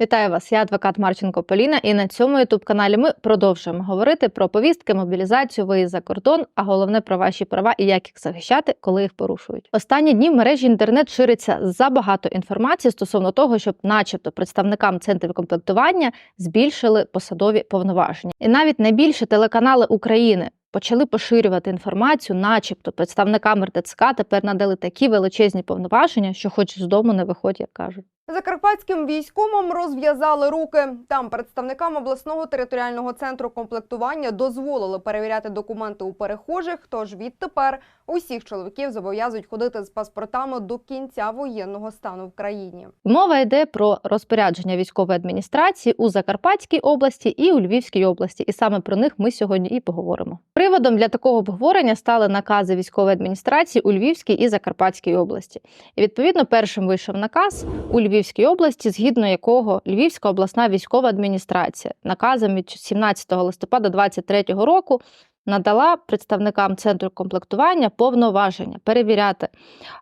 Вітаю вас, я адвокат Марченко Поліна, і на цьому ютуб каналі ми продовжуємо говорити про повістки, мобілізацію, виїзд за кордон, а головне про ваші права і як їх захищати, коли їх порушують. Останні дні в мережі інтернет шириться забагато інформації стосовно того, щоб, начебто, представникам центрів комплектування збільшили посадові повноваження, і навіть найбільші телеканали України. Почали поширювати інформацію, начебто представникам РТЦК тепер надали такі величезні повноваження, що хоч з дому не виходь, як кажуть. Закарпатським військовим розв'язали руки. Там представникам обласного територіального центру комплектування дозволили перевіряти документи у перехожих. Тож відтепер усіх чоловіків зобов'язують ходити з паспортами до кінця воєнного стану в країні. Мова йде про розпорядження військової адміністрації у Закарпатській області і у Львівській області, і саме про них ми сьогодні і поговоримо. Приводом для такого обговорення стали накази військової адміністрації у Львівській і Закарпатській області. І відповідно першим вийшов наказ у Львівській області, згідно якого Львівська обласна військова адміністрація наказом від 17 листопада 2023 року. Надала представникам центру комплектування повноваження перевіряти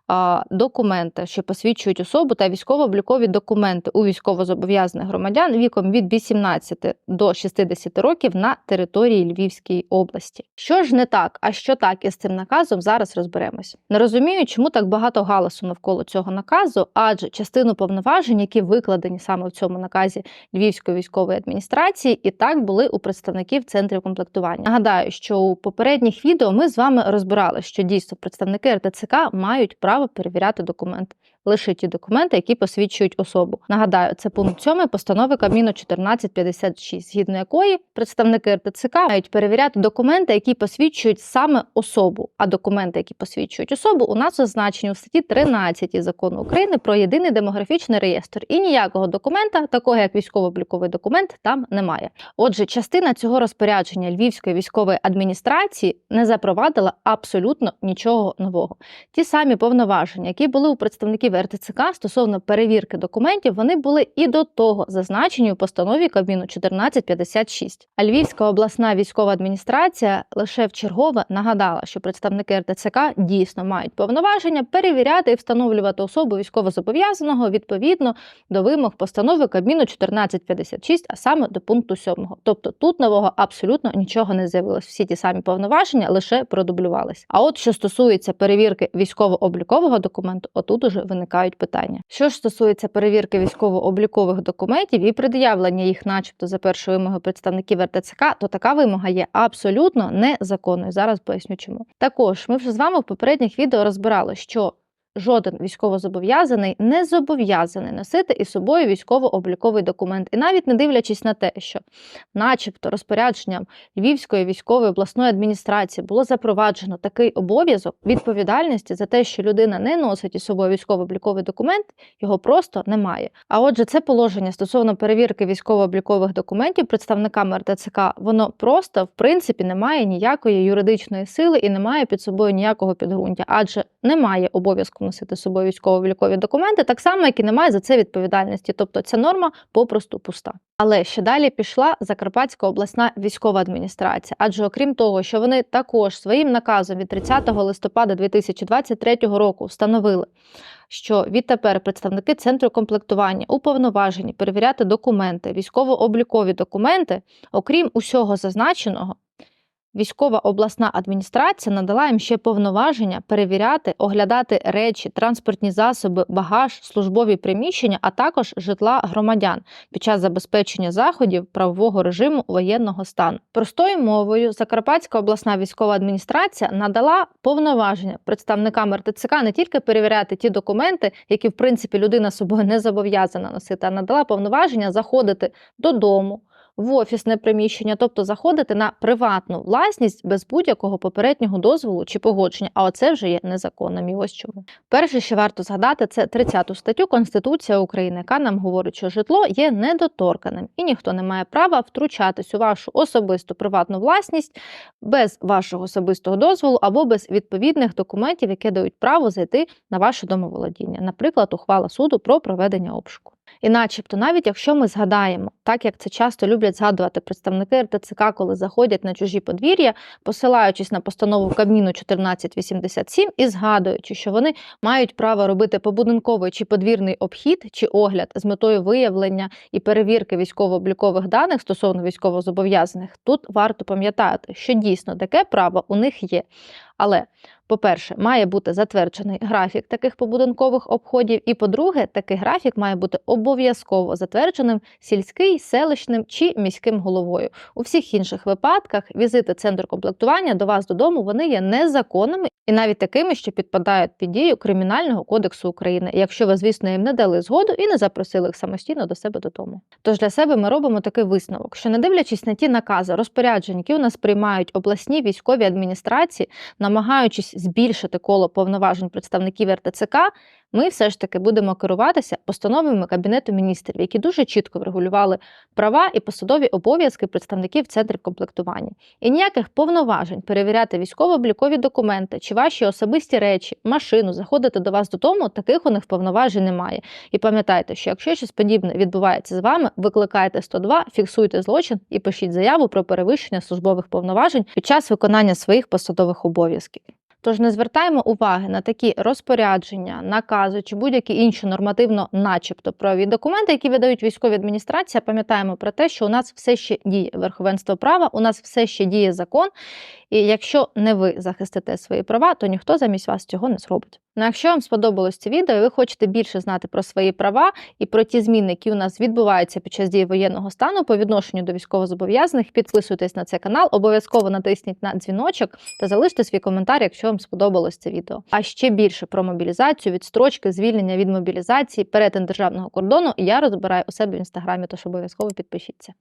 а, документи, що посвідчують особу, та військово-облікові документи у військовозобов'язаних громадян віком від 18 до 60 років на території Львівської області. Що ж не так, а що так із цим наказом, зараз розберемося. Не розумію, чому так багато галасу навколо цього наказу, адже частину повноважень, які викладені саме в цьому наказі Львівської військової адміністрації, і так були у представників центрів комплектування. Нагадаю, що у попередніх відео ми з вами розбирали, що дійсно представники РТЦК мають право перевіряти документи. Лише ті документи, які посвідчують особу. Нагадаю, це пункт 7 постанови Кабміну 1456, згідно якої представники РТЦК мають перевіряти документи, які посвідчують саме особу. А документи, які посвідчують особу, у нас зазначені у статті 13 закону України про єдиний демографічний реєстр. І ніякого документа, такого як військово-обліковий документ, там немає. Отже, частина цього розпорядження Львівської військової адміністрації не запровадила абсолютно нічого нового. Ті самі повноваження, які були у представників РТЦК стосовно перевірки документів, вони були і до того зазначені у постанові Кабміну 1456. А Львівська обласна військова адміністрація лише вчергове нагадала, що представники РТЦК дійсно мають повноваження перевіряти і встановлювати особу військовозобов'язаного відповідно до вимог постанови Кабміну 1456, а саме до пункту 7. Тобто тут нового абсолютно нічого не з'явилось. Всі ті самі повноваження лише продублювались. А от що стосується перевірки військово-облікового документу, отут уже виникають питання. Що ж стосується перевірки військово-облікових документів і пред'явлення їх, начебто, за першою вимогою представників РТЦК, то така вимога є абсолютно незаконною. Зараз поясню, чому. Також ми вже з вами в попередніх відео розбирали, що жоден військовозобов'язаний не зобов'язаний носити із собою військово-обліковий документ. І навіть не дивлячись на те, що, начебто, розпорядженням Львівської військової обласної адміністрації було запроваджено такий обов'язок відповідальності за те, що людина не носить із собою військово-обліковий документ, його просто немає. А отже, це положення стосовно перевірки військово-облікових документів представниками РТЦК, воно просто в принципі не має ніякої юридичної сили і не має під собою ніякого підґрунтя, адже немає обов'язку носити з собою військово-облікові документи, так само, як і немає за це відповідальності. Тобто ця норма попросту пуста. Але ще далі пішла Закарпатська обласна військова адміністрація, адже окрім того, що вони також своїм наказом від 30 листопада 2023 року встановили, що відтепер представники центру комплектування уповноважені перевіряти документи, військово-облікові документи, окрім усього зазначеного. Військова обласна адміністрація надала їм ще повноваження перевіряти, оглядати речі, транспортні засоби, багаж, службові приміщення, а також житла громадян під час забезпечення заходів правового режиму воєнного стану. Простою мовою Закарпатська обласна військова адміністрація надала повноваження представникам РТЦК не тільки перевіряти ті документи, які в принципі людина собою не зобов'язана носити, а надала повноваження заходити додому в офісне приміщення, тобто заходити на приватну власність без будь-якого попереднього дозволу чи погодження. А оце вже є незаконним. І ось чому. Перше, що варто згадати, це 30 статтю Конституції України, яка нам говорить, що житло є недоторканим, і ніхто не має права втручатись у вашу особисту приватну власність без вашого особистого дозволу або без відповідних документів, які дають право зайти на ваше домоволодіння, наприклад, ухвала суду про проведення обшуку. І начебто, навіть якщо ми згадаємо, так як це часто люблять згадувати представники РТЦК, коли заходять на чужі подвір'я, посилаючись на постанову Кабміну 1487 і згадуючи, що вони мають право робити побудинковий чи подвірний обхід чи огляд з метою виявлення і перевірки військово-облікових даних стосовно військовозобов'язаних, тут варто пам'ятати, що дійсно таке право у них є. Але, по-перше, має бути затверджений графік таких побудинкових обходів, і по-друге, такий графік має бути обов'язково затвердженим сільський, селищним чи міським головою. У всіх інших випадках візити центру комплектування до вас додому вони є незаконними і навіть такими, що підпадають під дію Кримінального кодексу України, якщо ви, звісно, їм не дали згоду і не запросили їх самостійно до себе додому. Тож для себе ми робимо такий висновок, що не дивлячись на ті накази, розпорядження, які у нас приймають обласні військові адміністрації, намагаючись збільшити коло повноважень представників РТЦК, ми все ж таки будемо керуватися постановами Кабінету міністрів, які дуже чітко врегулювали права і посадові обов'язки представників центрів комплектування. І ніяких повноважень перевіряти військово-облікові документи чи ваші особисті речі, машину, заходити до вас додому, таких у них повноважень немає. І пам'ятайте, що якщо щось подібне відбувається з вами, викликайте 102, фіксуйте злочин і пишіть заяву про перевищення службових повноважень під час виконання своїх посадових обов'язків. Тож не звертаємо уваги на такі розпорядження, накази чи будь-які інші нормативно, начебто правові документи, які видають військові адміністрації. Пам'ятаємо про те, що у нас все ще діє верховенство права, у нас все ще діє закон. І якщо не ви захистите свої права, то ніхто замість вас цього не зробить. Ну, якщо вам сподобалось це відео, і ви хочете більше знати про свої права і про ті зміни, які у нас відбуваються під час дії воєнного стану по відношенню до військовозобов'язаних, підписуйтесь на цей канал, обов'язково натисніть на дзвіночок та залиште свій коментар, якщо вам сподобалось це відео. А ще більше про мобілізацію, відстрочки, звільнення від мобілізації, перетин державного кордону я розбираю у себе в інстаграмі, тож обов'язково підпишіться.